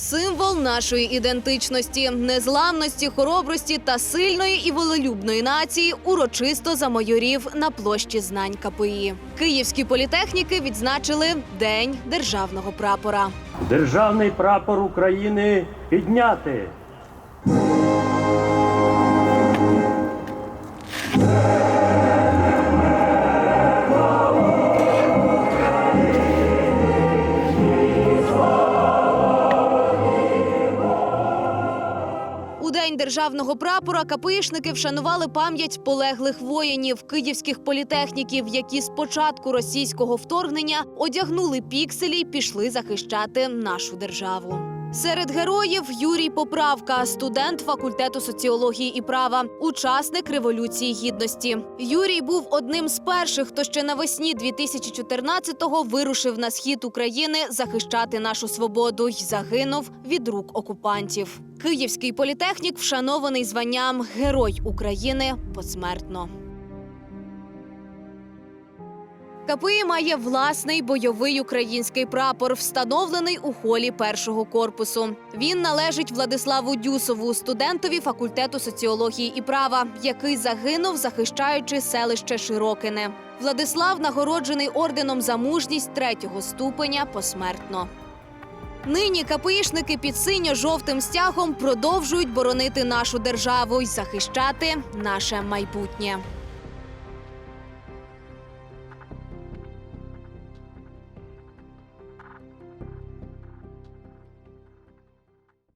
Символ нашої ідентичності, незламності, хоробрості та сильної і волелюбної нації урочисто замайорів на площі знань КПІ. Київські політехніки відзначили День державного прапора. Державний прапор України підняти. Державного прапора КПІшники вшанували пам'ять полеглих воїнів київських політехніків, які з початку російського вторгнення одягнули пікселі і пішли захищати нашу державу. Серед героїв Юрій Поправка, студент факультету соціології і права, учасник революції гідності. Юрій був одним з перших, хто ще навесні 2014-го вирушив на схід України захищати нашу свободу й загинув від рук окупантів. Київський політехнік вшанований званням Герой України посмертно. КПІ має власний бойовий український прапор, встановлений у холі першого корпусу. Він належить Владиславу Дюсову, студентові факультету соціології і права, який загинув, захищаючи селище Широкине. Владислав нагороджений орденом за мужність третього ступеня посмертно. Нині КПІшники під синьо-жовтим стягом продовжують боронити нашу державу й захищати наше майбутнє.